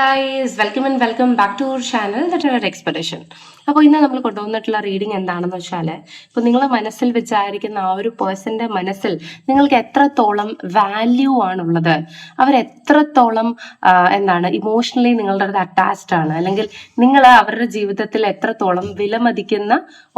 Guys welcome and welcome back to our channel the expedition അപ്പോൾ ഇന്ന് നമ്മൾ കൊണ്ടുവന്നിട്ടുള്ള റീഡിംഗ് എന്താണെന്ന് വെച്ചാൽ ഇപ്പോൾ നിങ്ങൾ മനസ്സിൽ വിചാരിക്കുന്ന ആ ഒരു പേഴ്സന്റെ മനസ്സിൽ നിങ്ങൾക്ക് എത്രത്തോളം വാല്യൂ ആണുള്ളത്? അവർ എത്രത്തോളം എന്താണ് ഇമോഷണലി നിങ്ങളുടെ അടുത്ത് അറ്റാച്ച്ഡ് ആണ്? അല്ലെങ്കിൽ നിങ്ങൾ അവരുടെ ജീവിതത്തിൽ എത്രത്തോളം വിലമതിക്കുന്ന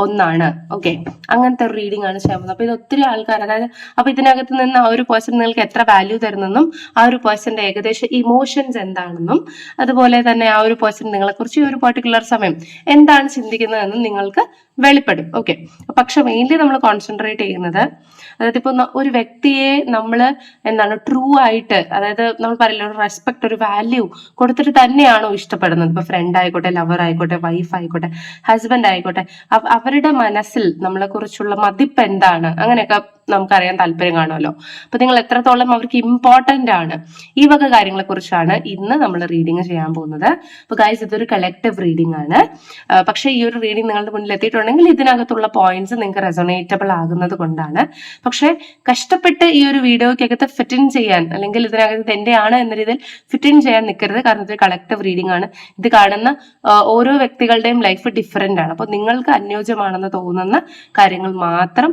ഒന്നാണ്? ഓക്കെ അങ്ങനത്തെ ഒരു റീഡിംഗ് ആണ് ചെയ്യാൻ പോകുന്നത്. അപ്പോൾ ഇത് ഒത്തിരി ആൾക്കാർ അതായത് അപ്പോൾ ഇതിനകത്ത് നിന്ന് ആ ഒരു പേഴ്സൺ നിങ്ങൾക്ക് എത്ര വാല്യൂ തരുന്നെന്നും ആ ഒരു പേഴ്സന്റെ ഏകദേശം ഇമോഷൻസ് എന്താണെന്നും അതുപോലെ തന്നെ ആ ഒരു പേഴ്സൺ നിങ്ങളെ കുറിച്ച് ഈ ഒരു പർട്ടിക്കുലർ സമയം എന്താണ് ചിന്തിക്കുന്നതെന്ന് നിങ്ങൾക്ക് വെളിപ്പെടും. ഓക്കെ പക്ഷെ മെയിൻലി നമ്മൾ കോൺസെൻട്രേറ്റ് ചെയ്യുന്നത് അതായത് ഇപ്പൊ ഒരു വ്യക്തിയെ നമ്മൾ എന്താണ് ട്രൂ ആയിട്ട് അതായത് നമ്മൾ പറയില്ല ഒരു റെസ്പെക്ട് ഒരു വാല്യൂ കൊടുത്തിട്ട് തന്നെയാണോ ഇഷ്ടപ്പെടുന്നത്? ഇപ്പൊ ഫ്രണ്ട് ആയിക്കോട്ടെ ലവർ ആയിക്കോട്ടെ വൈഫ് ആയിക്കോട്ടെ ഹസ്ബൻഡ് ആയിക്കോട്ടെ അവരുടെ മനസ്സിൽ നമ്മളെ കുറിച്ചുള്ള മതിപ്പ് എന്താണ്? അങ്ങനെയൊക്കെ നമുക്കറിയാൻ താല്പര്യം കാണുമല്ലോ. അപ്പൊ നിങ്ങൾ എത്രത്തോളം അവർക്ക് ഇമ്പോർട്ടന്റ് ആണ് ഈ വക കാര്യങ്ങളെ കുറിച്ചാണ് ഇന്ന് നമ്മൾ റീഡിങ് ചെയ്യാൻ പോകുന്നത്. അപ്പൊ ഗൈസ് ഇതൊരു കളക്റ്റീവ് റീഡിംഗ് ആണ്. പക്ഷെ ഈ ഒരു റീഡിംഗ് നിങ്ങളുടെ മുന്നിൽ എത്തിയിട്ടുണ്ടെങ്കിൽ ഇതിനകത്തുള്ള പോയിന്റ്സ് നിങ്ങൾക്ക് റെസൊണേറ്റബിൾ ആകുന്നത് കൊണ്ടാണ്. പക്ഷെ കഷ്ടപ്പെട്ട് ഈ ഒരു വീഡിയോക്കകത്ത് ഫിറ്റ് ഇൻ ചെയ്യാൻ അല്ലെങ്കിൽ ഇതിനകത്ത് എന്റെ ആണ് എന്ന രീതിയിൽ ഫിറ്റ് ഇൻ ചെയ്യാൻ നിൽക്കരുത്. കാരണം ഇതൊരു കളക്റ്റീവ് റീഡിംഗ് ആണ്. ഇത് കാണുന്ന ഓരോ വ്യക്തികളുടെയും ലൈഫ് ഡിഫറെന്റ് ആണ്. അപ്പൊ നിങ്ങൾക്ക് അനുയോജ്യമാണെന്ന് തോന്നുന്ന കാര്യങ്ങൾ മാത്രം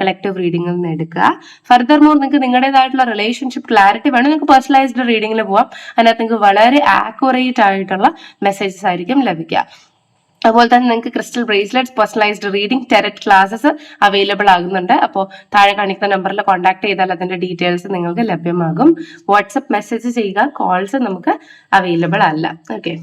കളക്റ്റീവ് റീഡിംഗിൽ നിന്ന് എടുക്കുക. ഫർദർ മോർ നിങ്ങൾക്ക് നിങ്ങളുടേതായിട്ടുള്ള റിലേഷൻഷിപ്പ് ക്ലാരിറ്റി വേണം. നിങ്ങൾക്ക് പേഴ്സണലൈസ്ഡ് റീഡിംഗിൽ പോവാം. അതിനകത്ത് നിങ്ങൾക്ക് വളരെ ആക്യുറേറ്റ് ആയിട്ടുള്ള മെസ്സേജസ് ആയിരിക്കും ലഭിക്കുക. അതുപോലെ തന്നെ നിങ്ങൾക്ക് crystal bracelets personalised reading tarot classes available ആകുന്നുണ്ട്. അപ്പോൾ താഴെ കാണിക്കുന്ന നമ്പറിൽ കോൺടാക്ട് ചെയ്താൽ അതിന്റെ ഡീറ്റെയിൽസ് നിങ്ങൾക്ക് ലഭ്യമാകും. വാട്സപ്പ് മെസ്സേജ് ചെയ്യുക. കോൾസ് നമുക്ക് അവൈലബിൾ അല്ല. ഓക്കെ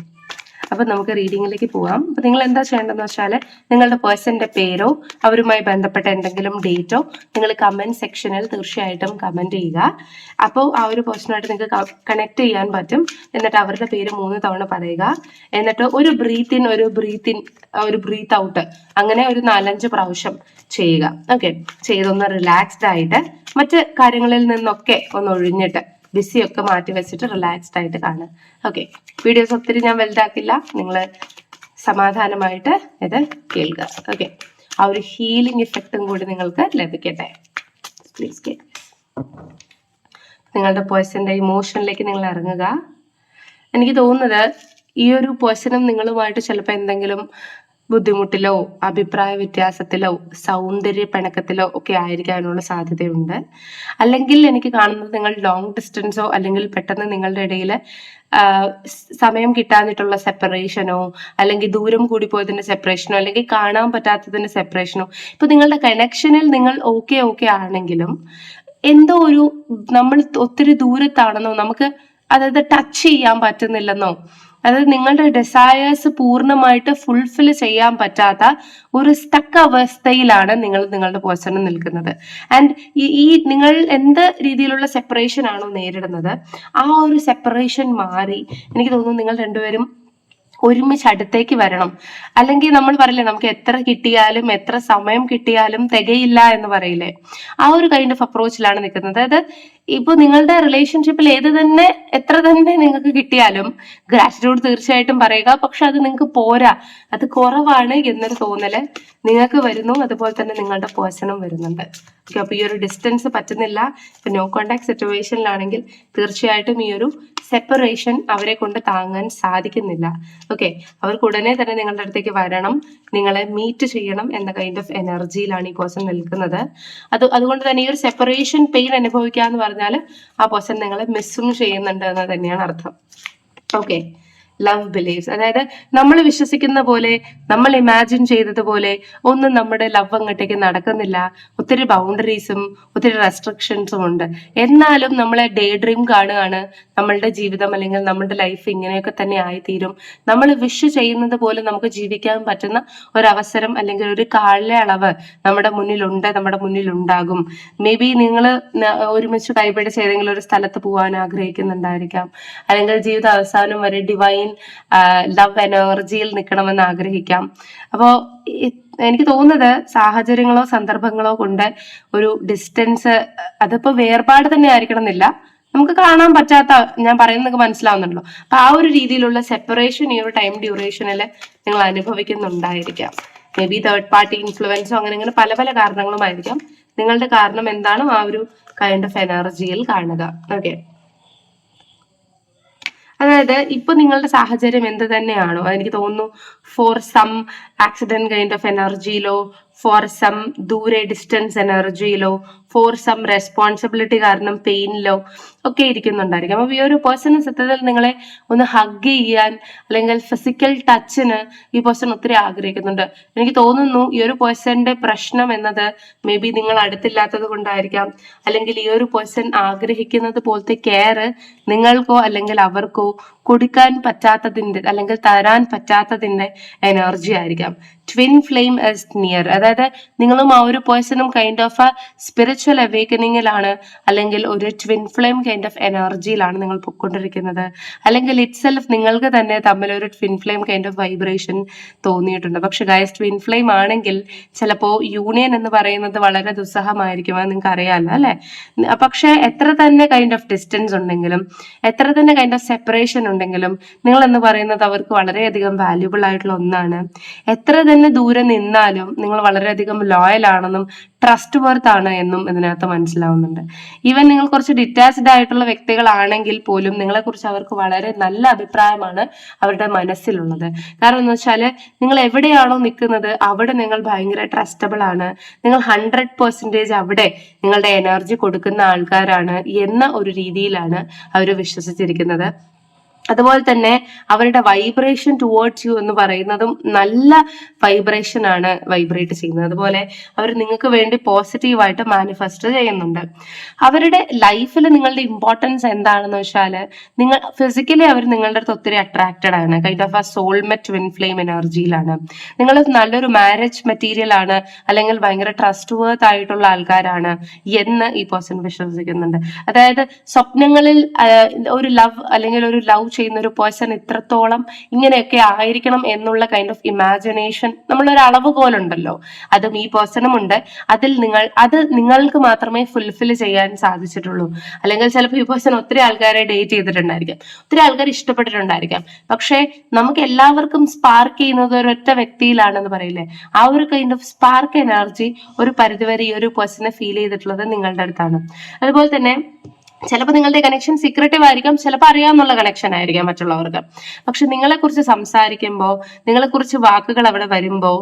അപ്പൊ നമുക്ക് റീഡിങ്ങിലേക്ക് പോകാം അപ്പൊ നിങ്ങൾ എന്താ ചെയ്യേണ്ടതെന്ന് വെച്ചാൽ നിങ്ങളുടെ പേഴ്സന്റെ പേരോ അവരുമായി ബന്ധപ്പെട്ട എന്തെങ്കിലും ഡേറ്റോ നിങ്ങൾ കമന്റ് സെക്ഷനിൽ തീർച്ചയായിട്ടും കമന്റ് ചെയ്യുക. അപ്പോൾ ആ ഒരു പേഴ്സണായിട്ട് നിങ്ങൾക്ക് കണക്ട് ചെയ്യാൻ പറ്റും. എന്നിട്ട് അവരുടെ പേര് മൂന്ന് തവണ പറയുക. എന്നിട്ട് ഒരു ബ്രീത്തിൻ ഒരു ബ്രീത്തിൻ ഒരു ബ്രീത്ത് ഔട്ട് അങ്ങനെ ഒരു നാലഞ്ച് പ്രാവശ്യം ചെയ്യുക. ഓക്കെ ചെയ്തൊന്ന് റിലാക്സ്ഡ് ആയിട്ട് മറ്റ് കാര്യങ്ങളിൽ നിന്നൊക്കെ ഒന്ന് ഒഴിഞ്ഞിട്ട് ബിസി ഒക്കെ മാറ്റി വെച്ചിട്ട് റിലാക്സ്ഡ് ആയിട്ട് കാണുക. ഓക്കെ വീഡിയോസ് ഒത്തിരി ഞാൻ വലുതാക്കില്ല. നിങ്ങൾ സമാധാനമായിട്ട് ഇത് കേൾക്കുക. ഓക്കെ ആ ഒരു ഹീലിംഗ് ഇഫക്റ്റും കൂടി നിങ്ങൾക്ക് ലഭിക്കട്ടെ. പ്ലീസ് കേൾക്കുക നിങ്ങളുടെ പേഴ്സന്റെ ഇമോഷനിലേക്ക് നിങ്ങൾ ഇറങ്ങുക. എനിക്ക് തോന്നുന്നത് ഈ ഒരു പേഴ്സണും നിങ്ങളുമായിട്ട് ചിലപ്പോൾ എന്തെങ്കിലും ബുദ്ധിമുട്ടിലോ അഭിപ്രായ വ്യത്യാസത്തിലോ സൗന്ദര്യ പിണക്കത്തിലോ ഒക്കെ ആയിരിക്കാനുള്ള സാധ്യതയുണ്ട്. അല്ലെങ്കിൽ എനിക്ക് കാണുന്നത് നിങ്ങൾ ലോങ് ഡിസ്റ്റൻസോ അല്ലെങ്കിൽ പെട്ടെന്ന് നിങ്ങളുടെ ഇടയിൽ സമയം കിട്ടാഞ്ഞിട്ടുള്ള സെപ്പറേഷനോ അല്ലെങ്കിൽ ദൂരം കൂടി പോയതിന്റെ സെപ്പറേഷനോ അല്ലെങ്കിൽ കാണാൻ പറ്റാത്തതിന്റെ സെപ്പറേഷനോ ഇപ്പൊ നിങ്ങളുടെ കണക്ഷനിൽ നിങ്ങൾ ഓക്കെ ഓക്കെ ആണെങ്കിലും എന്തോ ഒരു നമ്മൾ ഒത്തിരി ദൂരത്താണെന്നോ നമുക്ക് അതായത് ടച്ച് ചെയ്യാൻ പറ്റുന്നില്ലെന്നോ അതായത് നിങ്ങളുടെ ഡിസയേഴ്സ് പൂർണമായിട്ട് ഫുൾഫിൽ ചെയ്യാൻ പറ്റാത്ത ഒരു സ്റ്റക്ക് അവസ്ഥയിലാണ് നിങ്ങൾ നിങ്ങളുടെ പേഴ്സണ് നിൽക്കുന്നത്. ആൻഡ് ഈ നിങ്ങൾ എന്ത് രീതിയിലുള്ള സെപ്പറേഷൻ ആണോ നേരിടുന്നത്? ആ ഒരു സെപ്പറേഷൻ മാറി. എനിക്ക് തോന്നുന്നു നിങ്ങൾ രണ്ടുപേരും ഒരുമിച്ച് അടുത്തേക്ക് വരണം. അല്ലെങ്കിൽ നമ്മൾ പറയില്ലേ നമുക്ക് എത്ര കിട്ടിയാലും എത്ര സമയം കിട്ടിയാലും തികയില്ല എന്ന് പറയില്ലേ? ആ ഒരു കൈൻഡ് ഓഫ് അപ്രോച്ചിലാണ് നിൽക്കുന്നത്. അതായത് ഇപ്പൊ നിങ്ങളുടെ റിലേഷൻഷിപ്പിൽ ഏത് തന്നെ എത്ര തന്നെ നിങ്ങൾക്ക് കിട്ടിയാലും ഗ്രാറ്റിറ്റ്യൂഡ് തീർച്ചയായിട്ടും പറയുക. പക്ഷെ അത് നിങ്ങൾക്ക് പോരാ. അത് കുറവാണ് എന്നൊരു തോന്നൽ നിങ്ങൾക്ക് വരുന്നു. അതുപോലെ തന്നെ നിങ്ങളുടെ പേഴ്സണും വരുന്നുണ്ട്. ഓക്കെ അപ്പൊ ഈ ഒരു ഡിസ്റ്റൻസ് പറ്റുന്നില്ല. ഇപ്പൊ നോ കോണ്ടാക്ട് സിറ്റുവേഷനിലാണെങ്കിൽ തീർച്ചയായിട്ടും ഈ ഒരു സെപ്പറേഷൻ അവരെ കൊണ്ട് താങ്ങാൻ സാധിക്കുന്നില്ല. ഓക്കെ അവർക്ക് ഉടനെ തന്നെ നിങ്ങളുടെ അടുത്തേക്ക് വരണം. നിങ്ങളെ മീറ്റ് ചെയ്യണം എന്ന കൈൻഡ് ഓഫ് എനർജിയിലാണ് ഈ പേഴ്സൺ നിൽക്കുന്നത്. അത് അതുകൊണ്ട് തന്നെ ഈ ഒരു സെപ്പറേഷൻ പെയിൻ അനുഭവിക്കുക എന്ന് പറഞ്ഞാൽ ആ പൊസൻ നിങ്ങളെ മിസ്സും ചെയ്യുന്നുണ്ട് എന്ന് തന്നെയാണ് അർത്ഥം. ഓക്കെ ലവ് ബിലീവ്സ് അതായത് നമ്മൾ വിശ്വസിക്കുന്ന പോലെ നമ്മൾ ഇമാജിൻ ചെയ്തതുപോലെ ഒന്നും നമ്മുടെ ലവ് അങ്ങോട്ടേക്ക് നടക്കുന്നില്ല. ഒത്തിരി ബൗണ്ടറീസും ഒത്തിരി റെസ്ട്രിക്ഷൻസും ഉണ്ട്. എന്നാലും നമ്മളെ ഡേ ഡ്രീം കാണുകയാണ് നമ്മളുടെ ജീവിതം അല്ലെങ്കിൽ നമ്മുടെ ലൈഫ് ഇങ്ങനെയൊക്കെ തന്നെ ആയിത്തീരും. നമ്മൾ വിഷ് ചെയ്യുന്നത് പോലെ നമുക്ക് ജീവിക്കാൻ പറ്റുന്ന ഒരവസരം അല്ലെങ്കിൽ ഒരു കാലയളവ് നമ്മുടെ മുന്നിലുണ്ട് നമ്മുടെ മുന്നിലുണ്ടാകും. മേ ബി നിങ്ങൾ ഒരുമിച്ച് കൈപിടിച്ച് ഏതെങ്കിലും ഒരു സ്ഥലത്ത് പോകാൻ ആഗ്രഹിക്കുന്നുണ്ടായിരിക്കാം. അല്ലെങ്കിൽ ജീവിത അവസാനം വരെ ഡിവൈൻ ലവ് എനർജിയിൽ നിൽക്കണമെന്ന് ആഗ്രഹിക്കാം. അപ്പോൾ എനിക്ക് തോന്നുന്നത് സാഹചര്യങ്ങളോ സന്ദർഭങ്ങളോ കൊണ്ട് ഒരു ഡിസ്റ്റൻസ് അതിപ്പോ വേർപാട് തന്നെ ആയിരിക്കണം എന്നില്ല നമുക്ക് കാണാൻ പറ്റാത്ത ഞാൻ പറയുന്നത് മനസ്സിലാവുന്നുണ്ടല്ലോ. അപ്പൊ ആ ഒരു രീതിയിലുള്ള സെപ്പറേഷൻ ഈ ഒരു ടൈം ഡ്യൂറേഷനിൽ നിങ്ങൾ അനുഭവിക്കുന്നുണ്ടായിരിക്കാം. മേ ബി തേർഡ് പാർട്ടി ഇൻഫ്ലുവൻസോ അങ്ങനെ അങ്ങനെ പല പല കാരണങ്ങളുമായിരിക്കാം. നിങ്ങളുടെ കാരണം എന്താണോ ആ ഒരു കൈൻഡ് ഓഫ് എനർജിയിൽ കാണുക. ഓക്കെ അതായത് ഇപ്പൊ നിങ്ങളുടെ സാഹചര്യം എന്ത് തന്നെയാണോ? എനിക്ക് തോന്നുന്നു for some accident kind of എനർജിയിലോ for some ദൂരെ ഡിസ്റ്റൻസ് എനർജിയിലോ ഫോർ സം റെസ്പോൺസിബിലിറ്റി കാരണം പെയിനിലോ ഒക്കെ ഇരിക്കുന്നുണ്ടായിരിക്കും. അപ്പൊ ഈ ഒരു പേഴ്സൺ സത്യത്തിൽ നിങ്ങളെ ഒന്ന് ഹഗ് ചെയ്യാൻ അല്ലെങ്കിൽ ഫിസിക്കൽ ടച്ചിന് ഈ പേഴ്സൺ ഒത്തിരി ആഗ്രഹിക്കുന്നുണ്ട്. എനിക്ക് തോന്നുന്നു ഈ ഒരു പേഴ്സന്റെ പ്രശ്നം എന്നത് മേ ബി നിങ്ങൾ അടുത്തില്ലാത്തത് കൊണ്ടായിരിക്കാം. അല്ലെങ്കിൽ ഈ ഒരു പേഴ്സൺ ആഗ്രഹിക്കുന്നത് പോലത്തെ കെയർ നിങ്ങൾക്കോ അല്ലെങ്കിൽ അവർക്കോ കൊടുക്കാൻ പറ്റാത്തതിന്റെ അല്ലെങ്കിൽ തരാൻ പറ്റാത്തതിന്റെ എനർജി ആയിരിക്കാം. ട്വിൻ ഫ്ലെയിം നിയർ അതായത് നിങ്ങളും ആ ഒരു പേഴ്സണും കൈൻഡ് ഓഫ് എ സ്പിരിച്വൽ അവേക്കനിങ്ങിലാണ് അല്ലെങ്കിൽ ഒരു ട്വിൻ ഫ്ലെയിം കൈൻഡ് ഓഫ് എനർജിയിലാണ് നിങ്ങൾ പൊയ്ക്കൊണ്ടിരിക്കുന്നത്. അല്ലെങ്കിൽ ഇറ്റ് സെൽഫ് നിങ്ങൾക്ക് തന്നെ തമ്മിൽ ഒരു twin flame kind of vibration തോന്നിയിട്ടുണ്ട്. പക്ഷെ ഗൈസ് ട്വിൻ ഫ്ലെയിം ആണെങ്കിൽ ചിലപ്പോൾ യൂണിയൻ എന്ന് പറയുന്നത് വളരെ ദുസ്സഹമായിരിക്കും. അത് നിങ്ങൾക്ക് അറിയാമല്ലോ അല്ലെ? പക്ഷെ എത്ര തന്നെ കൈൻഡ് ഓഫ് ഡിസ്റ്റൻസ് ഉണ്ടെങ്കിലും എത്ര തന്നെ കൈൻഡ് ഓഫ് സെപ്പറേഷൻ ഉണ്ടെങ്കിലും നിങ്ങൾ എന്ന് പറയുന്നത് അവർക്ക് വളരെയധികം വാല്യുബിൾ ആയിട്ടുള്ള ഒന്നാണ്. എത്ര തന്നെ ദൂരെ നിന്നാലും നിങ്ങൾ വളരെയധികം ലോയൽ ആണെന്നും ട്രസ്റ്റ് വർത്ത് ആണ് എന്നും ഇതിനകത്ത് മനസ്സിലാവുന്നുണ്ട്. ഈവൻ നിങ്ങൾ കുറച്ച് ഡിറ്റാച്ച്ഡ് ആയിട്ടുള്ള വ്യക്തികളാണെങ്കിൽ പോലും നിങ്ങളെക്കുറിച്ച് അവർക്ക് വളരെ നല്ല അഭിപ്രായമാണ് അവരുടെ മനസ്സിലുള്ളത്. കാരണം എന്ന് വെച്ചാൽ നിങ്ങൾ എവിടെയാണോ നിൽക്കുന്നത് അവിടെ നിങ്ങൾ ഭയങ്കര ട്രസ്റ്റബിൾ ആണ്. നിങ്ങൾ ഹൺഡ്രഡ് പെർസെന്റേജ് അവിടെ നിങ്ങളുടെ എനർജി കൊടുക്കുന്ന ആൾക്കാരാണ് എന്ന ഒരു രീതിയിലാണ് അവർ വിശ്വസിച്ചിരിക്കുന്നത്. അതുപോലെ തന്നെ അവരുടെ വൈബ്രേഷൻ ടുവേർഡ്സ് യു എന്ന് പറയുന്നതും നല്ല വൈബ്രേഷൻ ആണ് വൈബ്രേറ്റ് ചെയ്യുന്നത്. അതുപോലെ അവർ നിങ്ങൾക്ക് വേണ്ടി പോസിറ്റീവായിട്ട് മാനിഫെസ്റ്റ് ചെയ്യുന്നുണ്ട്. അവരുടെ ലൈഫിൽ നിങ്ങളുടെ ഇമ്പോർട്ടൻസ് എന്താണെന്ന് വെച്ചാൽ നിങ്ങൾ ഫിസിക്കലി അവർ നിങ്ങളുടെ അടുത്ത് ഒത്തിരി അട്രാക്റ്റഡ് ആണ്. കൈൻഡ് ഓഫ് ആ സോൾമെറ്റ് ട്വിൻ ഫ്ലെയിം എനർജിയിലാണ് നിങ്ങൾ നല്ലൊരു മാരേജ് മെറ്റീരിയൽ ആണ് അല്ലെങ്കിൽ ഭയങ്കര ട്രസ്റ്റ് വർത്ത് ആയിട്ടുള്ള ആൾക്കാരാണ് എന്ന് ഈ പേഴ്സൺ വിശ്വസിക്കുന്നുണ്ട്. അതായത് സ്വപ്നങ്ങളിൽ ഒരു ലവ് അല്ലെങ്കിൽ ഒരു ലവ് ചെയ്യുന്ന ഒരു പേഴ്സൺ ഇത്രത്തോളം ഇങ്ങനെയൊക്കെ ആയിരിക്കണം എന്നുള്ള കൈൻഡ് ഓഫ് ഇമാജിനേഷൻ നമ്മളൊരു അളവ് പോലുണ്ടല്ലോ. അതും ഈ പേഴ്സണും ഉണ്ട്. അതിൽ നിങ്ങൾ അത് നിങ്ങൾക്ക് മാത്രമേ ഫുൾഫിൽ ചെയ്യാൻ സാധിച്ചിട്ടുള്ളൂ. അല്ലെങ്കിൽ ചിലപ്പോൾ ഈ പേഴ്സൺ ഒത്തിരി ആൾക്കാരെ ഡേറ്റ് ചെയ്തിട്ടുണ്ടായിരിക്കാം. ഒത്തിരി ആൾക്കാർ ഇഷ്ടപ്പെട്ടിട്ടുണ്ടായിരിക്കാം. പക്ഷേ നമുക്ക് എല്ലാവർക്കും സ്പാർക്ക് ചെയ്യുന്നത് ഒരൊറ്റ വ്യക്തിയിലാണെന്ന് പറയില്ലേ? ആ ഒരു കൈൻഡ് ഓഫ് സ്പാർക്ക് എനർജി ഒരു പരിധിവരെ ഈ ഒരു പേഴ്സണെ ഫീൽ ചെയ്തിട്ടുള്ളത് നിങ്ങളുടെ അടുത്താണ്. അതുപോലെ തന്നെ ചിലപ്പോൾ നിങ്ങളുടെ കണക്ഷൻ സീക്രട്ടീവ് ആയിരിക്കാം ചിലപ്പോൾ അറിയാമെന്നുള്ള കണക്ഷൻ ആയിരിക്കാം മറ്റുള്ളവർക്ക്. പക്ഷെ നിങ്ങളെ കുറിച്ച് സംസാരിക്കുമ്പോൾ നിങ്ങളെ കുറിച്ച് വാക്കുകൾ അവിടെ വരുമ്പോൾ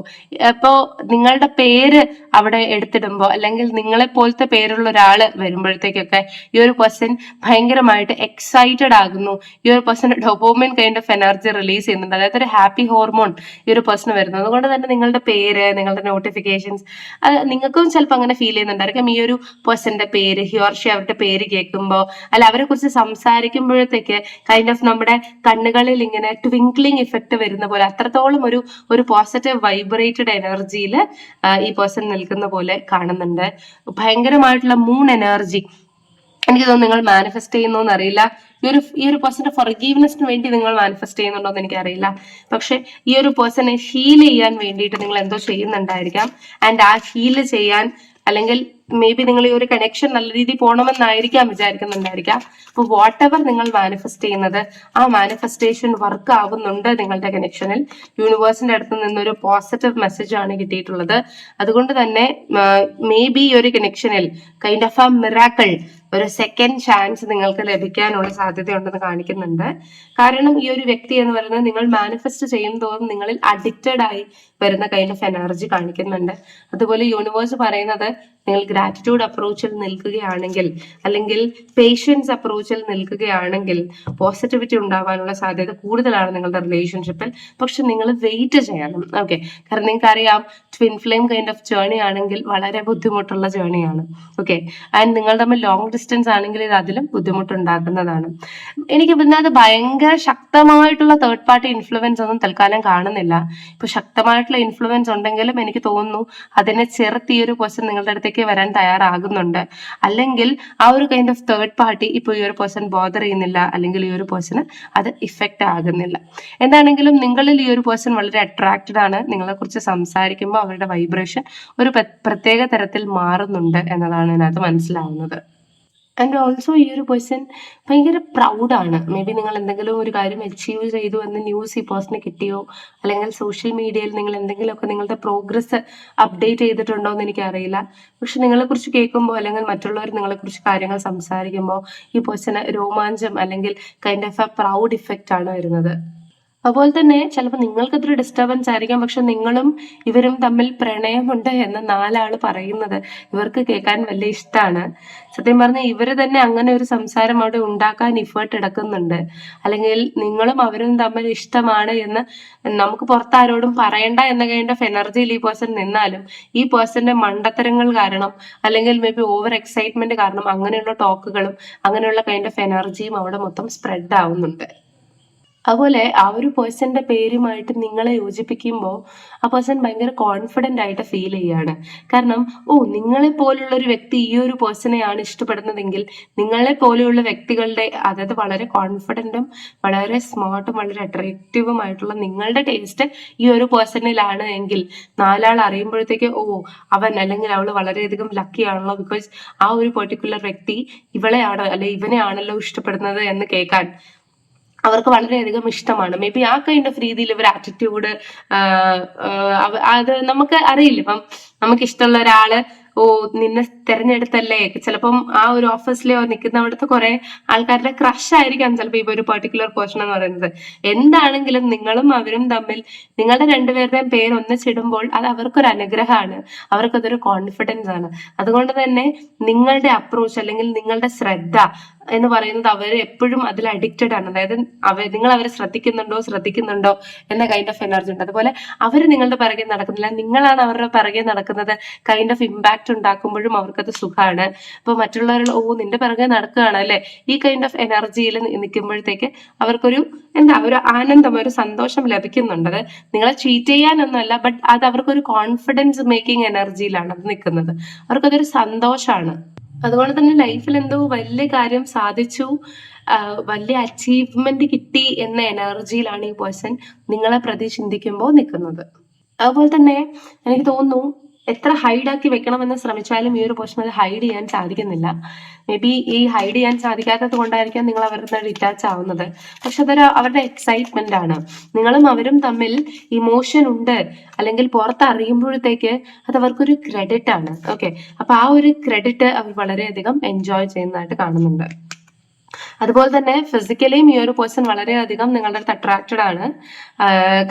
ഇപ്പോൾ നിങ്ങളുടെ പേര് അവിടെ എടുത്തിടുമ്പോൾ അല്ലെങ്കിൽ നിങ്ങളെ പോലത്തെ പേരുള്ള ഒരാൾ വരുമ്പോഴത്തേക്കൊക്കെ ഈ ഒരു പേഴ്സൺ ഭയങ്കരമായിട്ട് എക്സൈറ്റഡ് ആകുന്നു. ഈ ഒരു person dopamine kind of energy release ചെയ്യുന്നുണ്ട്. അതായത് ഒരു ഹാപ്പി ഹോർമോൺ ഈ ഒരു പേഴ്സൺ വരുന്നു അതുകൊണ്ട് തന്നെ നിങ്ങളുടെ പേര് നിങ്ങളുടെ നോട്ടിഫിക്കേഷൻസ് നിങ്ങൾക്കും ചിലപ്പോൾ അങ്ങനെ ഫീൽ ചെയ്യുന്നുണ്ടായിരിക്കും. ഈ ഒരു പേഴ്സന്റെ പേര് ഹിയോർഷി അവരുടെ പേര് കേൾക്കുമ്പോൾ അല്ല അവരെ കുറിച്ച് സംസാരിക്കുമ്പോഴത്തേക്ക് കൈൻഡ് ഓഫ് നമ്മുടെ കണ്ണുകളിൽ ഇങ്ങനെ ട്വിങ്ക്ലിംഗ് ഇഫക്റ്റ് വരുന്ന പോലെ അത്രത്തോളം ഒരു ഒരു പോസിറ്റീവ് വൈബ്രേറ്റഡ് എനർജിയിൽ ഈ പേഴ്സൺ നിൽക്കുന്ന പോലെ കാണുന്നുണ്ട്. ഭയങ്കരമായിട്ടുള്ള മൂൺ എനർജി എനിക്ക് തോന്നുന്നു നിങ്ങൾ മാനിഫെസ്റ്റ് ചെയ്യുന്നു അറിയില്ല. ഈ ഒരു ഈ ഒരു പേഴ്സന്റെ ഫൊർഗീവ്നെസ്സിന് വേണ്ടി നിങ്ങൾ മാനിഫെസ്റ്റ് ചെയ്യുന്നുണ്ടോ എന്ന് എനിക്കറിയില്ല. പക്ഷെ ഈ ഒരു പേഴ്സണെ ഹീൽ ചെയ്യാൻ വേണ്ടിയിട്ട് നിങ്ങൾ എന്തോ ചെയ്യുന്നുണ്ടായിരിക്കാം. ആൻഡ് ആ ഹീൽ ചെയ്യാൻ അല്ലെങ്കിൽ മേ ബി നിങ്ങൾ ഈ ഒരു കണക്ഷൻ നല്ല രീതിയിൽ പോകണമെന്നായിരിക്കാം വിചാരിക്കുന്നുണ്ടായിരിക്കാം. അപ്പൊ വാട്ട് എവർ നിങ്ങൾ മാനിഫെസ്റ്റ് ചെയ്യുന്നത് ആ മാനിഫെസ്റ്റേഷൻ വർക്ക് ആവുന്നുണ്ട് നിങ്ങളുടെ കണക്ഷനിൽ യൂണിവേഴ്സിന്റെ അടുത്ത് നിന്നൊരു പോസിറ്റീവ് മെസ്സേജ് ആണ് കിട്ടിയിട്ടുള്ളത്. അതുകൊണ്ട് തന്നെ മേ ബി ഈ ഒരു കണക്ഷനിൽ കൈൻഡ് ഓഫ് ആ മിറാക്കിൾ ഒരു സെക്കൻഡ് ചാൻസ് നിങ്ങൾക്ക് ലഭിക്കാനുള്ള സാധ്യതയുണ്ടെന്ന് കാണിക്കുന്നുണ്ട്. കാരണം ഈ ഒരു വ്യക്തി എന്ന് പറയുന്നത് നിങ്ങൾ മാനിഫെസ്റ്റ് ചെയ്യും തോറും നിങ്ങളിൽ അഡിക്റ്റഡ് ആയി വരുന്ന കൈൻഡ് ഓഫ് എനർജി കാണിക്കുന്നുണ്ട്. അതുപോലെ യൂണിവേഴ്സ് പറയുന്നത് നിങ്ങൾ ഗ്രാറ്റിറ്റ്യൂഡ് അപ്രോച്ചിൽ നിൽക്കുകയാണെങ്കിൽ അല്ലെങ്കിൽ പേഷ്യൻസ് അപ്രോച്ചിൽ നിൽക്കുകയാണെങ്കിൽ പോസിറ്റിവിറ്റി ഉണ്ടാവാനുള്ള സാധ്യത കൂടുതലാണ് നിങ്ങളുടെ റിലേഷൻഷിപ്പിൽ പക്ഷെ നിങ്ങൾ വെയിറ്റ് ചെയ്യണം. ഓക്കെ കാരണം നിങ്ങൾക്ക് അറിയാം twin flame kind of journey ആണെങ്കിൽ വളരെ ബുദ്ധിമുട്ടുള്ള ജേണിയാണ് ഓക്കെ ആൻഡ് നിങ്ങൾ തമ്മിൽ ലോങ് ഡിസ്റ്റൻസ് ആണെങ്കിൽ ഇത് അതിലും ബുദ്ധിമുട്ടുണ്ടാക്കുന്നതാണ്. എനിക്ക് ഇതിനകത്ത് ഭയങ്കര ശക്തമായിട്ടുള്ള തേർഡ് പാർട്ടി ഇൻഫ്ലുവൻസ് ഒന്നും തൽക്കാലം കാണുന്നില്ല. ഇപ്പൊ ശക്തമായിട്ടുള്ള ഇൻഫ്ലുവൻസ് ഉണ്ടെങ്കിലും എനിക്ക് തോന്നുന്നു അതിനെ ചെറുത്ത് ഈ ഒരു പേഴ്സൺ നിങ്ങളുടെ അടുത്തേക്ക് വരാൻ തയ്യാറാകുന്നുണ്ട്. അല്ലെങ്കിൽ ആ ഒരു കൈൻഡ് ഓഫ് തേർഡ് പാർട്ടി ഇപ്പൊ ഈ ഒരു പേഴ്സൺ ബോധർ ചെയ്യുന്നില്ല അല്ലെങ്കിൽ ഈ ഒരു പേഴ്സണ് അത് ഇഫക്റ്റ് ആകുന്നില്ല. എന്താണെങ്കിലും നിങ്ങളിൽ ഈ ഒരു പേഴ്സൺ വളരെ അട്രാക്റ്റഡ് ആണ്. നിങ്ങളെ കുറിച്ച് സംസാരിക്കുമ്പോൾ അവരുടെ വൈബ്രേഷൻ ഒരു പ്രത്യേക തരത്തിൽ മാറുന്നുണ്ട് എന്നതാണ് ഇതിനകത്ത് മനസ്സിലാവുന്നത്. ആൻഡ് ഓൾസോ ഈ ഒരു പേഴ്സൺ ഭയങ്കര പ്രൗഡാണ് മേ ബി നിങ്ങൾ എന്തെങ്കിലും ഒരു കാര്യം അച്ചീവ് ചെയ്തു എന്ന് ന്യൂസ് ഈ പേഴ്സണ് കിട്ടിയോ? അല്ലെങ്കിൽ സോഷ്യൽ മീഡിയയിൽ നിങ്ങൾ എന്തെങ്കിലുമൊക്കെ നിങ്ങളുടെ പ്രോഗ്രസ് അപ്ഡേറ്റ് ചെയ്തിട്ടുണ്ടോ എന്ന് എനിക്കറിയില്ല. പക്ഷെ നിങ്ങളെക്കുറിച്ച് കേൾക്കുമ്പോൾ അല്ലെങ്കിൽ മറ്റുള്ളവർ നിങ്ങളെക്കുറിച്ച് കാര്യങ്ങൾ സംസാരിക്കുമ്പോൾ ഈ പേഴ്സണ് രോമാഞ്ചം അല്ലെങ്കിൽ kind of a proud effect ആണ് വരുന്നത്. അതുപോലെ തന്നെ ചിലപ്പോൾ നിങ്ങൾക്കതൊരു ഡിസ്റ്റർബൻസ് ആയിരിക്കാം. പക്ഷെ നിങ്ങളും ഇവരും തമ്മിൽ പ്രണയമുണ്ട് എന്ന് നാലാൾ പറയുന്നത് ഇവർക്ക് കേൾക്കാൻ വലിയ ഇഷ്ടമാണ് സത്യം പറഞ്ഞാൽ ഇവർ തന്നെ അങ്ങനെ ഒരു സംസാരം അവിടെ ഉണ്ടാക്കാൻ ഇഫേർട്ട് എടുക്കുന്നുണ്ട്. അല്ലെങ്കിൽ നിങ്ങളും അവരും തമ്മിൽ ഇഷ്ടമാണ് എന്ന് നമുക്ക് പുറത്താരോടും പറയണ്ട എന്ന ഓഫ് എനർജിയിൽ ഈ പേഴ്സൺ നിന്നാലും ഈ പേഴ്സന്റെ മണ്ടത്തരങ്ങൾ കാരണം അല്ലെങ്കിൽ മേ ബി ഓവർ എക്സൈറ്റ്മെന്റ് കാരണം അങ്ങനെയുള്ള ടോക്കുകളും അങ്ങനെയുള്ള കൈൻഡ് ഓഫ് എനർജിയും അവിടെ മൊത്തം സ്പ്രെഡ് ആവുന്നുണ്ട്. അതുപോലെ ആ ഒരു പേഴ്സന്റെ പേരുമായിട്ട് നിങ്ങളെ യോജിപ്പിക്കുമ്പോൾ ആ പേഴ്സൺ ഭയങ്കര കോൺഫിഡന്റ് ആയിട്ട് ഫീൽ ചെയ്യാണ്. കാരണം ഓ നിങ്ങളെ പോലുള്ള ഒരു വ്യക്തി ഈ ഒരു പേഴ്സണെയാണ് ഇഷ്ടപ്പെടുന്നതെങ്കിൽ നിങ്ങളെ പോലെയുള്ള വ്യക്തികളുടെ അതായത് വളരെ കോൺഫിഡന്റും വളരെ സ്മാർട്ടും വളരെ അട്രാക്റ്റീവും ആയിട്ടുള്ള നിങ്ങളുടെ ടേസ്റ്റ് ഈ ഒരു പേഴ്സണിലാണ് എങ്കിൽ നാലാൾ അറിയുമ്പോഴത്തേക്ക് ഓ അവൻ അല്ലെങ്കിൽ അവൾ വളരെയധികം ലക്കി ആണല്ലോ ബിക്കോസ് ആ ഒരു പെർട്ടിക്കുലർ വ്യക്തി ഇവളെയാണോ അല്ലെ ഇവനെയാണല്ലോ ഇഷ്ടപ്പെടുന്നത് എന്ന് കേൾക്കാൻ അവർക്ക് വളരെയധികം ഇഷ്ടമാണ്. മേ ബി ആ കൈൻഡ് ഓഫ് രീതിയിൽ ഇവർ ആറ്റിറ്റ്യൂഡ് അത് നമുക്ക് അറിയില്ല. ഇപ്പം നമുക്ക് ഇഷ്ടമുള്ള ഒരാൾ ഓ നിന്നെ തെരഞ്ഞെടുത്തല്ലേ? ചിലപ്പം ആ ഒരു ഓഫീസിലെയോ നിൽക്കുന്നവിടുത്തെ കുറെ ആൾക്കാരുടെ ക്രഷ് ആയിരിക്കാം ചിലപ്പോൾ ഇപ്പൊ ഒരു പെർട്ടിക്കുലർ പേഴ്സൺ എന്ന് പറയുന്നത്. എന്താണെങ്കിലും നിങ്ങളും അവരും തമ്മിൽ നിങ്ങളുടെ രണ്ടുപേരുടെയും പേര് ഒന്നിച്ചിടുമ്പോൾ അത് അവർക്കൊരു അനുഗ്രഹമാണ്. അവർക്കതൊരു കോൺഫിഡൻസ് ആണ്. അതുകൊണ്ട് തന്നെ നിങ്ങളുടെ അപ്രോച്ച് അല്ലെങ്കിൽ നിങ്ങളുടെ ശ്രദ്ധ എന്ന് പറയുന്നത് അവർ എപ്പോഴും അതിൽ അഡിക്റ്റഡ് ആണ്. അതായത് അവർ നിങ്ങൾ അവരെ ശ്രദ്ധിക്കുന്നുണ്ടോ ശ്രദ്ധിക്കുന്നുണ്ടോ എന്ന കൈൻഡ് ഓഫ് എനർജി ഉണ്ട്. അതുപോലെ അവർ നിങ്ങളുടെ പിറകെ നടക്കുന്നില്ല. നിങ്ങളാണ് അവരുടെ പിറകെ നടക്കുന്നത്. കൈൻഡ് ഓഫ് ഇമ്പാക്ട് ഉണ്ടാക്കുമ്പോഴും അവർക്കത് സുഖമാണ് അപ്പൊ മറ്റുള്ളവർ ഓ നിന്റെ പിറകെ നടക്കുകയാണ് അല്ലേ? ഈ കൈൻഡ് ഓഫ് എനർജിയിൽ നിൽക്കുമ്പോഴത്തേക്ക് അവർക്കൊരു എന്താ ഒരു ആനന്ദം ഒരു സന്തോഷം ലഭിക്കുന്നുണ്ട്. അത് നിങ്ങളെ ചീറ്റ് ചെയ്യാനൊന്നുമല്ല ബട്ട് അത് അവർക്കൊരു കോൺഫിഡൻസ് മേക്കിംഗ് എനർജിയിലാണ് അത് നിൽക്കുന്നത്. അവർക്കതൊരു സന്തോഷമാണ് അതുകൊണ്ട് തന്നെ ലൈഫിൽ എന്തോ വലിയ കാര്യം സാധിച്ചു. വലിയ അച്ചീവ്മെന്റ് കിട്ടി എന്ന എനർജിയിലാണ് ഈ പേഴ്സൺ നിങ്ങളെ പ്രതി ചിന്തിക്കുമ്പോൾ നിൽക്കുന്നത്. അതുപോലെ തന്നെ എനിക്ക് തോന്നുന്നു എത്ര ഹൈഡ് ആക്കി വെക്കണമെന്ന് ശ്രമിച്ചാലും ഈ ഒരു പോർഷൻ അത് ഹൈഡ് ചെയ്യാൻ സാധിക്കുന്നില്ല. മേ ബി ഈ ഹൈഡ് ചെയ്യാൻ സാധിക്കാത്തത് കൊണ്ടായിരിക്കാം നിങ്ങൾ അവരുടെ ഡിറ്റാച്ച് ആവുന്നത്. പക്ഷെ അതൊരു അവരുടെ എക്സൈറ്റ്മെന്റ് ആണ്. നിങ്ങളും അവരും തമ്മിൽ ഇമോഷൻ ഉണ്ട്. അല്ലെങ്കിൽ പുറത്ത് അറിയുമ്പോഴത്തേക്ക് അത് അവർക്കൊരു ക്രെഡിറ്റ് ആണ്. ഓക്കെ അപ്പൊ ആ ഒരു ക്രെഡിറ്റ് അവർ വളരെയധികം എൻജോയ് ചെയ്യുന്നതായിട്ട് കാണുന്നുണ്ട്. അതുപോലെ തന്നെ ഫിസിക്കലിയും ഈ ഒരു പേഴ്സൺ വളരെയധികം നിങ്ങളുടെ അടുത്ത് അട്രാക്റ്റഡ് ആണ്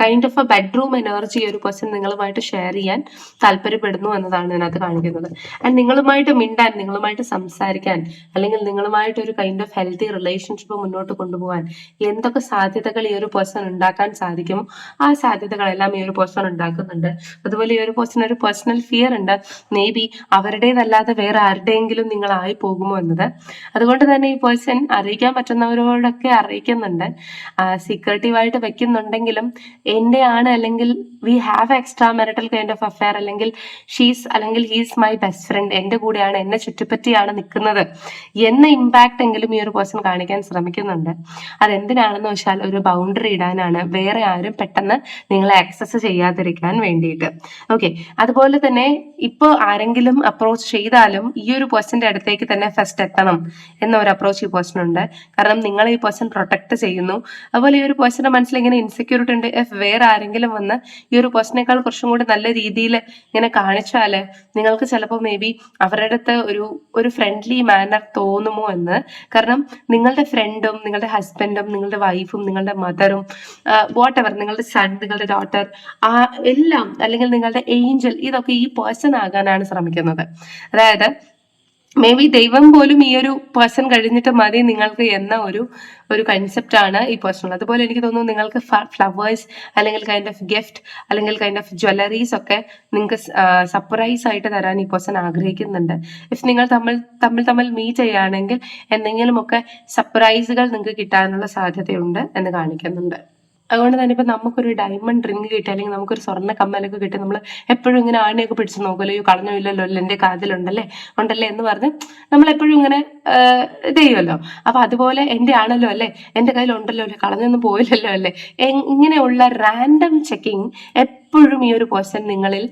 kind of a bedroom energy ഈ ഒരു പേഴ്സൺ നിങ്ങളുമായിട്ട് ഷെയർ ചെയ്യാൻ താല്പര്യപ്പെടുന്നു എന്നതാണ് ഇതിനകത്ത് കാണിക്കുന്നത്. ആൻഡ് നിങ്ങളുമായിട്ട് മിണ്ടാൻ നിങ്ങളുമായിട്ട് സംസാരിക്കാൻ അല്ലെങ്കിൽ നിങ്ങളുമായിട്ട് ഒരു കൈൻഡ് ഓഫ് ഹെൽത്തി റിലേഷൻഷിപ്പ് മുന്നോട്ട് കൊണ്ടുപോകാൻ എന്തൊക്കെ സാധ്യതകൾ ഈ ഒരു പേഴ്സൺ ഉണ്ടാക്കാൻ സാധിക്കും ആ സാധ്യതകളെല്ലാം ഈ ഒരു പേഴ്സൺ ഉണ്ടാക്കുന്നുണ്ട്. അതുപോലെ ഈ ഒരു പേഴ്സൺ ഒരു പേഴ്സണൽ ഫിയർ ഉണ്ട്. മേ ബി അവരുടേതല്ലാതെ വേറെ ആരുടെയെങ്കിലും നിങ്ങളായി പോകുമോ എന്നത്. അതുകൊണ്ട് തന്നെ ഈ പേഴ്സൺ അറിയിക്കാൻ പറ്റുന്നവരോടൊക്കെ അറിയിക്കുന്നുണ്ട്. സീക്രട്ടീവായിട്ട് വെക്കുന്നുണ്ടെങ്കിലും എന്റെ ആണ് അല്ലെങ്കിൽ we have extra marital kind of affair അല്ലെങ്കിൽ ഷീസ് അല്ലെങ്കിൽ ഹീസ് മൈ ബെസ്റ്റ് ഫ്രണ്ട് എന്റെ കൂടെയാണ് എന്നെ ചുറ്റിപ്പറ്റിയാണ് നിൽക്കുന്നത് എന്ന ഇമ്പാക്റ്റ് എങ്കിലും ഈ ഒരു പേഴ്സൺ കാണിക്കാൻ ശ്രമിക്കുന്നുണ്ട്. അതെന്തിനാണെന്ന് വെച്ചാൽ ഒരു ബൗണ്ടറി ഇടാനാണ് വേറെ ആരും പെട്ടെന്ന് നിങ്ങളെ ആക്സസ് ചെയ്യാതിരിക്കാൻ വേണ്ടിയിട്ട്. ഓക്കെ അതുപോലെ തന്നെ ഇപ്പോൾ ആരെങ്കിലും അപ്രോച്ച് ചെയ്താലും ഈ ഒരു പേഴ്സന്റെ അടുത്തേക്ക് തന്നെ ഫസ്റ്റ് എത്തണം എന്നൊരു അപ്രോച്ച് ഈ പേഴ്സൺ ഉണ്ട് കാരണം നിങ്ങൾ ഈ പേഴ്സൺ പ്രൊട്ടക്ട് ചെയ്യുന്നു. അതുപോലെ ഈ ഒരു പേഴ്സന്റെ മനസ്സിൽ ഇങ്ങനെ ഇൻസെക്യൂരിറ്റി ഉണ്ട്. ഇഫ് വേറെ ആരെങ്കിലും വന്ന് ഈ ഒരു പേഴ്സണേക്കാൾ കുറച്ചും കൂടി നല്ല രീതിയിൽ ഇങ്ങനെ കാണിച്ചാൽ നിങ്ങൾക്ക് ചിലപ്പോൾ മേ ബി അവരുടെ അടുത്ത് ഒരു ഒരു ഫ്രണ്ട്ലി മാനർ തോന്നുമോ എന്ന്. കാരണം നിങ്ങളുടെ ഫ്രണ്ടും നിങ്ങളുടെ ഹസ്ബൻഡും നിങ്ങളുടെ വൈഫും നിങ്ങളുടെ മദറും വാട്ട് എവർ നിങ്ങളുടെ സൺ നിങ്ങളുടെ ഡോട്ടർ ആ എല്ലാം അല്ലെങ്കിൽ നിങ്ങളുടെ ഏഞ്ചൽ ഇതൊക്കെ ഈ പേഴ്സൺ ആകാനാണ് ശ്രമിക്കുന്നത്. അതായത് മേ ബി ദൈവം പോലും ഈ ഒരു പേഴ്സൺ കഴിഞ്ഞിട്ട് മതി നിങ്ങൾക്ക് എന്ന ഒരു ഒരു കൺസെപ്റ്റ് ആണ് ഈ പേഴ്സൺ അതുപോലെ എനിക്ക് തോന്നുന്നു നിങ്ങൾക്ക് ഫ്ലവേഴ്സ് അല്ലെങ്കിൽ കൈൻഡ് ഓഫ് ഗിഫ്റ്റ് അല്ലെങ്കിൽ കൈൻഡ് ഓഫ് ജ്വല്ലറീസ് ഒക്കെ നിങ്ങൾക്ക് സർപ്രൈസ് ആയിട്ട് തരാൻ ഈ പേഴ്സൺ ആഗ്രഹിക്കുന്നുണ്ട്. ഇഫ് നിങ്ങൾ തമ്മിൽ തമ്മിൽ തമ്മിൽ മീറ്റ് ചെയ്യുകയാണെങ്കിൽ എന്തെങ്കിലുമൊക്കെ സർപ്രൈസുകൾ നിങ്ങൾക്ക് കിട്ടാനുള്ള സാധ്യതയുണ്ട് എന്ന് കാണിക്കുന്നുണ്ട്. അതുകൊണ്ട് തന്നെ ഇപ്പൊ നമുക്കൊരു ഡയമണ്ട് റിങ് കിട്ടി അല്ലെങ്കിൽ നമുക്കൊരു സ്വർണ കമ്മലൊക്കെ കിട്ടി നമ്മൾ എപ്പോഴും ഇങ്ങനെ ആണിയൊക്കെ പിടിച്ച് നോക്കുമല്ലോ അയ്യോ കളഞ്ഞില്ലല്ലോ എന്റെ കാതിലുണ്ടല്ലേ ഉണ്ടല്ലേ എന്ന് പറഞ്ഞ് നമ്മൾ എപ്പോഴും ഇങ്ങനെ ഇത് ചെയ്യുമല്ലോ അപ്പൊ അതുപോലെ എന്റെ ആണല്ലോ അല്ലേ എന്റെ കയ്യിലുണ്ടല്ലോ അല്ലേ കളഞ്ഞൊന്നും പോയില്ലല്ലോ അല്ലേ ഇങ്ങനെയുള്ള റാൻഡം ചെക്കിങ് എപ്പോഴും ഈ ഒരു പേഴ്സൺ നിങ്ങളിൽ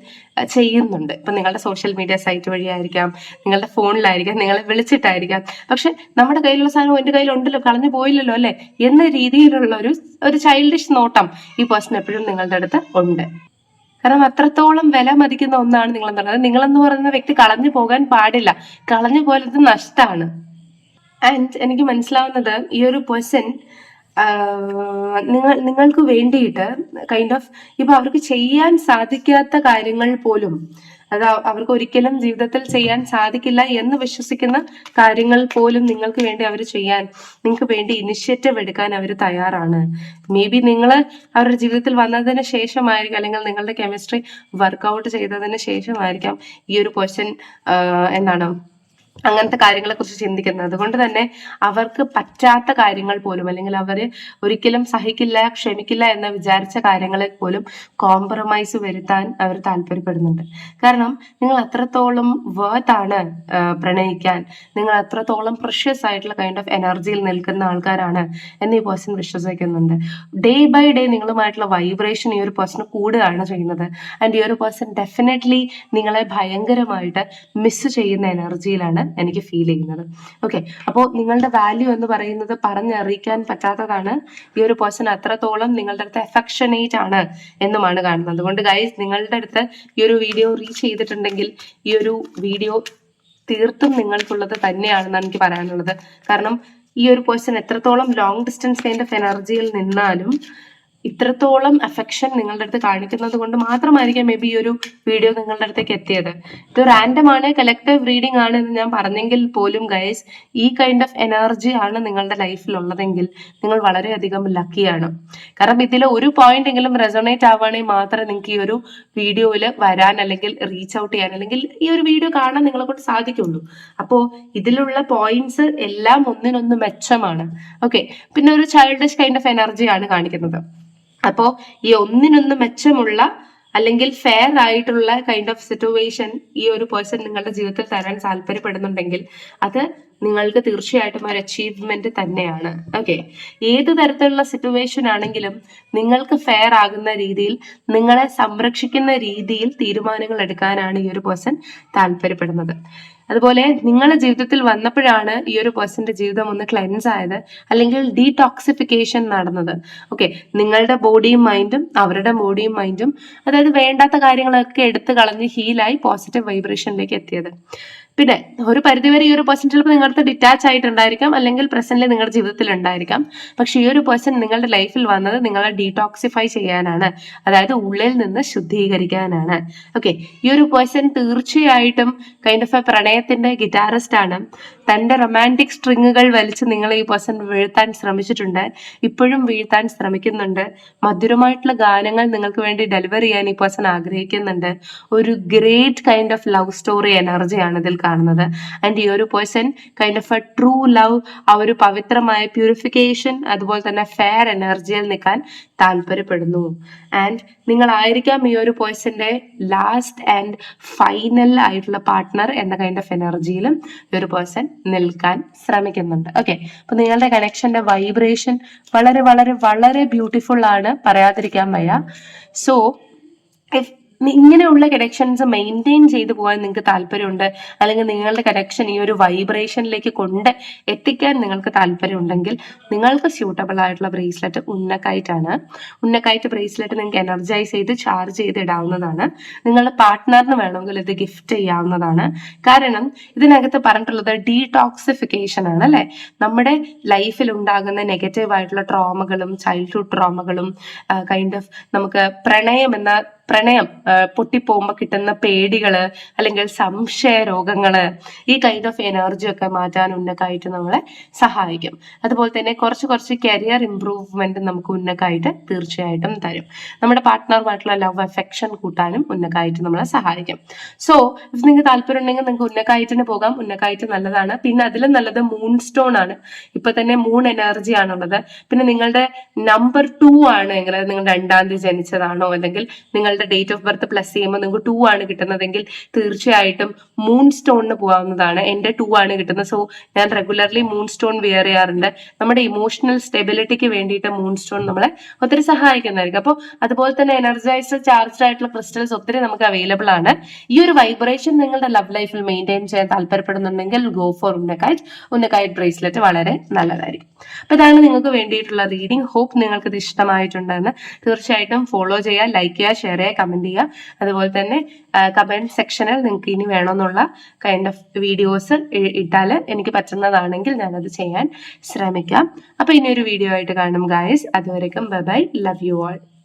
ചെയ്യുന്നുണ്ട്. ഇപ്പൊ നിങ്ങളുടെ സോഷ്യൽ മീഡിയ സൈറ്റ് വഴിയായിരിക്കാം നിങ്ങളുടെ ഫോണിലായിരിക്കാം നിങ്ങളെ വിളിച്ചിട്ടായിരിക്കാം. പക്ഷെ നമ്മുടെ കയ്യിലുള്ള സാധനം എന്റെ കയ്യിലുണ്ടല്ലോ കളഞ്ഞു പോയില്ലല്ലോ അല്ലെ? എന്ന രീതിയിലുള്ള ഒരു ഒരു ചൈൽഡിഷ് നോട്ടം ഈ പേഴ്സൺ എപ്പോഴും നിങ്ങളുടെ അടുത്ത് ഉണ്ട്. കാരണം അത്രത്തോളം വില മതിക്കുന്ന ഒന്നാണ് നിങ്ങൾ എന്ന് പറയുന്നത്. നിങ്ങളെന്ന് പറയുന്ന വ്യക്തി കളഞ്ഞു പോകാൻ പാടില്ല. കളഞ്ഞു പോലത് നഷ്ടമാണ് ആൻഡ് എനിക്ക് മനസ്സിലാവുന്നത് ഈ ഒരു പേഴ്സൺ നിങ്ങൾ നിങ്ങൾക്ക് വേണ്ടിയിട്ട് കൈൻഡ് ഓഫ് ഇപ്പൊ അവർക്ക് ചെയ്യാൻ സാധിക്കാത്ത കാര്യങ്ങൾ പോലും അത് അവർക്ക് ഒരിക്കലും ജീവിതത്തിൽ ചെയ്യാൻ സാധിക്കില്ല എന്ന് വിശ്വസിക്കുന്ന കാര്യങ്ങൾ പോലും നിങ്ങൾക്ക് വേണ്ടി അവർ ചെയ്യാൻ നിങ്ങൾക്ക് വേണ്ടി ഇനിഷ്യേറ്റീവ് എടുക്കാൻ അവർ തയ്യാറാണ്. മേ ബി നിങ്ങൾ അവരുടെ ജീവിതത്തിൽ വന്നതിന് ശേഷമായിരിക്കും അല്ലെങ്കിൽ നിങ്ങളുടെ കെമിസ്ട്രി വർക്കൗട്ട് ചെയ്തതിന് ശേഷമായിരിക്കാം ഈ ഒരു ക്വസ്റ്റ്യൻ എന്താണ് അങ്ങനത്തെ കാര്യങ്ങളെ കുറിച്ച് ചിന്തിക്കുന്നത്. അതുകൊണ്ട് തന്നെ അവർക്ക് പറ്റാത്ത കാര്യങ്ങൾ പോലും അല്ലെങ്കിൽ അവർ ഒരിക്കലും സഹിക്കില്ല ക്ഷമിക്കില്ല എന്ന് വിചാരിച്ച കാര്യങ്ങളെ പോലും കോംപ്രമൈസ് വരുത്താൻ അവർ താല്പര്യപ്പെടുന്നുണ്ട്. കാരണം നിങ്ങൾ അത്രത്തോളം ആണ് പ്രണയിക്കാൻ. നിങ്ങൾ അത്രത്തോളം പ്രഷ്യസ് ആയിട്ടുള്ള കൈൻഡ് ഓഫ് എനർജിയിൽ നിൽക്കുന്ന ആൾക്കാരാണ് എന്ന് ഈ പേഴ്സൺ വിശ്വസിക്കുന്നുണ്ട്. ഡേ ബൈ ഡേ നിങ്ങളുമായിട്ടുള്ള വൈബ്രേഷൻ ഈ ഒരു പേഴ്സൺ കൂടുകയാണ് ചെയ്യുന്നത്. ആൻഡ് ഈ ഒരു പേഴ്സൺ ഡെഫിനറ്റ്ലി നിങ്ങളെ ഭയങ്കരമായിട്ട് മിസ് ചെയ്യുന്ന എനർജിയിലാണ് എനിക്ക് ഫീൽ ചെയ്യുന്നത്. ഓക്കെ അപ്പോൾ നിങ്ങളുടെ വാല്യൂ എന്ന് പറയുന്നത് പറഞ്ഞറിയിക്കാൻ പറ്റാത്തതാണ്. ഈ ഒരു പേഴ്സൺ അത്രത്തോളം നിങ്ങളുടെ അടുത്ത് എഫക്ഷനേറ്റ് ആണ് എന്നുമാണ് കാണുന്നത്. അതുകൊണ്ട് ഗൈസ് നിങ്ങളുടെ അടുത്ത് ഈ ഒരു വീഡിയോ റീച്ച് ചെയ്തിട്ടുണ്ടെങ്കിൽ ഈ ഒരു വീഡിയോ തീർത്തും നിങ്ങൾക്കുള്ളത് തന്നെയാണെന്നാണ് എനിക്ക് പറയാനുള്ളത്. കാരണം ഈ ഒരു പേഴ്സൺ എത്രത്തോളം ലോങ് ഡിസ്റ്റൻസ് ഓഫ് എനർജിയിൽ നിന്നാലും ഇത്രത്തോളം അഫെക്ഷൻ നിങ്ങളുടെ അടുത്ത് കാണിക്കുന്നത് കൊണ്ട് മാത്രമായിരിക്കാം മേ ബി ഈ ഒരു വീഡിയോ നിങ്ങളുടെ അടുത്തേക്ക് എത്തിയത്. ഇത് റാൻഡം ആണ് കളക്റ്റീവ് റീഡിംഗ് ആണ് എന്ന് ഞാൻ പറഞ്ഞെങ്കിൽ പോലും ഗൈസ് ഈ കൈൻഡ് ഓഫ് എനർജി ആണ് നിങ്ങളുടെ ലൈഫിൽ ഉള്ളതെങ്കിൽ നിങ്ങൾ വളരെയധികം ലക്കിയാണ് കാരണം ഇതിൽ ഒരു പോയിന്റ് എങ്കിലും റെസോണേറ്റ് ആവുകയാണെങ്കിൽ മാത്രമേ നിങ്ങൾക്ക് ഈ ഒരു വീഡിയോയിൽ വരാൻ അല്ലെങ്കിൽ റീച്ച് ഔട്ട് ചെയ്യാൻ അല്ലെങ്കിൽ ഈ ഒരു വീഡിയോ കാണാൻ നിങ്ങളെ കൊണ്ട് സാധിക്കുള്ളൂ. അപ്പോൾ ഇതിലുള്ള പോയിന്റ്സ് എല്ലാം ഒന്നിനൊന്ന് മെച്ചമാണ്. ഓക്കെ പിന്നെ ഒരു ചൈൽഡിഷ് കൈൻഡ് ഓഫ് എനർജി ആണ് കാണിക്കുന്നത്. അപ്പോ ഈ ഒന്നിനൊന്ന് മെച്ചമുള്ള അല്ലെങ്കിൽ ഫെയർ ആയിട്ടുള്ള കൈൻഡ് ഓഫ് സിറ്റുവേഷൻ ഈ ഒരു പേഴ്സൺ നിങ്ങളുടെ ജീവിതത്തിൽ തരാൻ താല്പര്യപ്പെടുന്നുണ്ടെങ്കിൽ അത് നിങ്ങൾക്ക് തീർച്ചയായിട്ടും ഒരു അച്ചീവ്മെന്റ് തന്നെയാണ്. ഓക്കെ ഏത് തരത്തിലുള്ള സിറ്റുവേഷൻ ആണെങ്കിലും നിങ്ങൾക്ക് ഫെയർ ആകുന്ന രീതിയിൽ നിങ്ങളെ സംരക്ഷിക്കുന്ന രീതിയിൽ തീരുമാനങ്ങൾ എടുക്കാനാണ് ഈ ഒരു പേഴ്സൺ താല്പര്യപ്പെടുന്നത്. അതുപോലെ നിങ്ങളുടെ ജീവിതത്തിൽ വന്നപ്പോഴാണ് ഈ ഒരു പേഴ്സന്റെ ജീവിതം ഒന്ന് ക്ലെൻസ് ആയത് അല്ലെങ്കിൽ ഡീടോക്സിഫിക്കേഷൻ നടന്നത്. ഓക്കെ നിങ്ങളുടെ ബോഡിയും മൈൻഡും അവരുടെ ബോഡിയും മൈൻഡും അതായത് വേണ്ടാത്ത കാര്യങ്ങളൊക്കെ എടുത്തു കളഞ്ഞ് ഹീലായി പോസിറ്റീവ് വൈബ്രേഷനിലേക്ക് എത്തിയത്. പിന്നെ ഒരു പരിധിവരെ ഈ ഒരു പേഴ്സൺ ചിലപ്പോൾ നിങ്ങളുടെ ഡിറ്റാച്ച് ആയിട്ടുണ്ടായിരിക്കാം അല്ലെങ്കിൽ പ്രസന്റിൽ നിങ്ങളുടെ ജീവിതത്തിൽ ഉണ്ടായിരിക്കാം. പക്ഷെ ഈ ഒരു പേഴ്സൺ നിങ്ങളുടെ ലൈഫിൽ വന്നത് നിങ്ങളെ ഡീടോക്സിഫൈ ചെയ്യാനാണ്. അതായത് ഉള്ളിൽ നിന്ന് ശുദ്ധീകരിക്കാനാണ്. ഓക്കെ ഈ ഒരു പേഴ്സൺ തീർച്ചയായിട്ടും കൈൻഡ് ഓഫ് എ പ്രണയത്തിന്റെ ഗിറ്റാറിസ്റ്റ് ആണ്. തന്റെ റൊമാന്റിക് സ്ട്രിങ്ങുകൾ വലിച്ച് നിങ്ങൾ ഈ പേഴ്സൺ വീഴ്ത്താൻ ശ്രമിച്ചിട്ടുണ്ട്. ഇപ്പോഴും വീഴ്ത്താൻ ശ്രമിക്കുന്നുണ്ട്. മധുരമായിട്ടുള്ള ഗാനങ്ങൾ നിങ്ങൾക്ക് വേണ്ടി ഡെലിവർ ചെയ്യാൻ ഈ പേഴ്സൺ ആഗ്രഹിക്കുന്നുണ്ട്. ഒരു great kind of love story എനർജിയാണ് ഇതിൽ കാണുന്നത്. ആൻഡ് ഈ ഒരു person kind of a true love ആ ഒരു പവിത്രമായ പ്യൂരിഫിക്കേഷൻ അതുപോലെ തന്നെ ഫെയർ എനർജിയിൽ നിൽക്കാൻ താല്പര്യപ്പെടുന്നു. ആൻഡ് നിങ്ങളായിരിക്കാം ഈ ഒരു പേഴ്സന്റെ ലാസ്റ്റ് ആൻഡ് ഫൈനൽ ആയിട്ടുള്ള പാർട്ട്ണർ എന്ന കൈൻഡ് ഓഫ് എനർജിയിലും ഈ ഒരു പേഴ്സൺ നിൽക്കാൻ ശ്രമിക്കുന്നുണ്ട്. ഓക്കെ അപ്പൊ നിങ്ങളുടെ കണക്ഷന്റെ വൈബ്രേഷൻ വളരെ വളരെ വളരെ ബ്യൂട്ടിഫുൾ ആണ്. പറയാതിരിക്കാൻ വയ്യ. സോ ഇങ്ങനെയുള്ള കണക്ഷൻസ് മെയിന്റെയിൻ ചെയ്തു പോകാൻ നിങ്ങൾക്ക് താല്പര്യമുണ്ട്. അല്ലെങ്കിൽ നിങ്ങളുടെ കണക്ഷൻ ഈ ഒരു വൈബ്രേഷനിലേക്ക് കൊണ്ട് എത്തിക്കാൻ നിങ്ങൾക്ക് താല്പര്യമുണ്ടെങ്കിൽ നിങ്ങൾക്ക് സ്യൂട്ടബിൾ ആയിട്ടുള്ള ബ്രേസ്ലെറ്റ് ഉന്നക്കായിട്ടാണ്. ഉന്നക്കായിട്ട് ബ്രേസ്ലെറ്റ് നിങ്ങൾക്ക് എനർജൈസ് ചെയ്ത് ചാർജ് ചെയ്ത് ഇടാവുന്നതാണ്. നിങ്ങളുടെ പാർട്ട്ണറിന് വേണമെങ്കിൽ ഇത് ഗിഫ്റ്റ് ചെയ്യാവുന്നതാണ്. കാരണം ഇതിനകത്ത് പറഞ്ഞിട്ടുള്ളത് ഡീടോക്സിഫിക്കേഷൻ ആണ് അല്ലെ? നമ്മുടെ ലൈഫിൽ ഉണ്ടാകുന്ന നെഗറ്റീവ് ആയിട്ടുള്ള ട്രോമകളും ചൈൽഡ്ഹുഡ് ട്രോമകളും കൈൻഡ് ഓഫ് നമുക്ക് പ്രണയം എന്ന പ്രണയം പൊട്ടിപ്പോകുമ്പോൾ കിട്ടുന്ന പേടികൾ അല്ലെങ്കിൽ സംശയ രോഗങ്ങൾ ഈ കൈൻഡ് ഓഫ് എനർജി ഒക്കെ മാറ്റാൻ ഉന്നക്കായിട്ട് നമ്മളെ സഹായിക്കും. അതുപോലെ തന്നെ കുറച്ച് കുറച്ച് കരിയർ ഇംപ്രൂവ്മെന്റ് നമുക്ക് ഉന്നക്കായിട്ട് തീർച്ചയായിട്ടും തരും. നമ്മുടെ പാർട്ട്ണറുമായിട്ടുള്ള ലവ് അഫെക്ഷൻ കൂട്ടാനും ഉന്നക്കായിട്ട് നമ്മളെ സഹായിക്കും. സോ നിങ്ങൾക്ക് താല്പര്യം ഉണ്ടെങ്കിൽ നിങ്ങൾക്ക് ഉന്നക്കായിട്ടിന് പോകാം. ഉന്നക്കായിട്ട് നല്ലതാണ്. പിന്നെ അതിലും നല്ലത് മൂൺ സ്റ്റോൺ ആണ്. ഇപ്പൊ തന്നെ മൂൺ എനർജി ആണുള്ളത്. പിന്നെ നിങ്ങളുടെ നമ്പർ ടു ആണ് എങ്കിൽ നിങ്ങൾ രണ്ടാം തീയതി ജനിച്ചതാണോ? അല്ലെങ്കിൽ നിങ്ങളുടെ നിങ്ങളുടെ ഡേറ്റ് ഓഫ് ബർത്ത് പ്ലസ് ചെയ്യുമ്പോൾ നിങ്ങൾക്ക് ടു ആണ് കിട്ടുന്നതെങ്കിൽ തീർച്ചയായിട്ടും മൂൺ സ്റ്റോണിന് പോകാവുന്നതാണ്. എന്റെ ടു ആണ് കിട്ടുന്നത്. സോ ഞാൻ റെഗുലർലി മൂൺ സ്റ്റോൺ വിയർ ചെയ്യാറുണ്ട്. നമ്മുടെ ഇമോഷണൽ സ്റ്റെബിലിറ്റിക്ക് വേണ്ടിയിട്ട് മൂൺ സ്റ്റോൺ നമ്മളെ ഒത്തിരി സഹായിക്കുന്നതായിരിക്കും. അപ്പോൾ അതുപോലെ തന്നെ എനർജൈസ്ഡ് ചാർജ്ഡ് ആയിട്ടുള്ള ക്രിസ്റ്റൽസ് ഒത്തിരി നമുക്ക് അവൈലബിൾ ആണ്. ഈ ഒരു വൈബ്രേഷൻ നിങ്ങളുടെ ലവ് ലൈഫിൽ മെയിന്റെയിൻ ചെയ്യാൻ താല്പര്യപ്പെടുന്നുണ്ടെങ്കിൽ go for unakite unakite bracelet വളരെ നല്ലതായിരിക്കും. അപ്പൊ ഇതാണ് നിങ്ങൾക്ക് വേണ്ടിയിട്ടുള്ള റീഡിംഗ് ഹോപ്പ് നിങ്ങൾക്ക് ഇത് ഇഷ്ടമായിട്ടുണ്ടെന്ന് തീർച്ചയായിട്ടും ഫോളോ ചെയ്യുക ലൈക്ക് ചെയ്യുക ഷെയർ ചെയ്യുക. കമന്റ് ചെയ്യുക. അതുപോലെ തന്നെ കമന്റ് സെക്ഷനിൽ നിങ്ങൾക്ക് ഇനി വേണമെന്നുള്ള കൈൻഡ് ഓഫ് വീഡിയോസ് ഇട്ടാൽ എനിക്ക് പറ്റുന്നതാണെങ്കിൽ ഞാനത് ചെയ്യാൻ ശ്രമിക്കാം. അപ്പൊ ഇനി ഒരു വീഡിയോ ആയിട്ട് കാണും ഗായസ് അതുവരേക്കും bye bye love you all